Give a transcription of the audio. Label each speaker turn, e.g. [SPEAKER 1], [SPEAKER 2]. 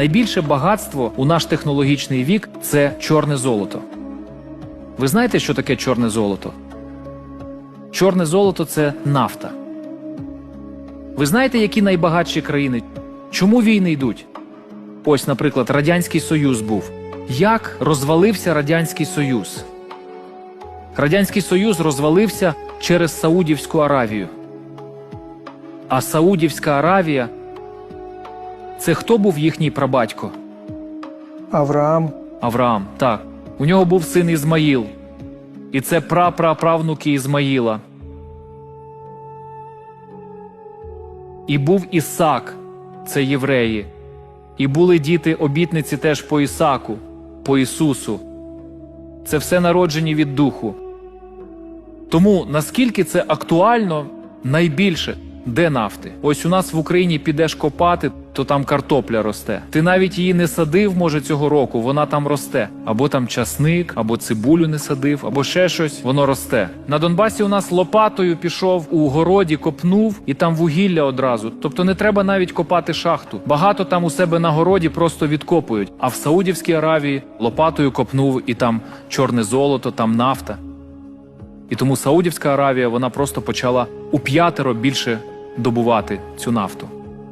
[SPEAKER 1] найбільше багатство у наш технологічний вік це чорне золото. Ви знаєте, що таке чорне золото? Чорне золото це нафта. Ви знаєте, які найбагатші країни? Чому війни йдуть? Ось, наприклад, Радянський Союз був. Як розвалився Радянський Союз? Радянський Союз розвалився через Саудівську Аравію. А Саудівська Аравія це хто був їхній прабатько?
[SPEAKER 2] Авраам,
[SPEAKER 1] Авраам, так. У нього був син Ізмаїл. І це прапраправнуки Ізмаїла. І був Ісак, це євреї. І були діти обітниці теж по Ісаку, по Ісусу. Це все народжені від Духу. Тому наскільки це актуально найбільше, де нафти? Ось у нас в Україні підеш копати, то там картопля росте. Ти навіть її не садив, може, цього року, вона там росте. Або там часник, або цибулю не садив, або ще щось, воно росте. На Донбасі у нас лопатою пішов у городі, копнув і там вугілля одразу. Тобто не треба навіть копати шахту. Багато там у себе на городі просто відкопують. А в Саудівській Аравії лопатою копнув і там чорне золото, там нафта. І тому Саудівська Аравія вона просто почала у п'ятеро більше добувати цю нафту.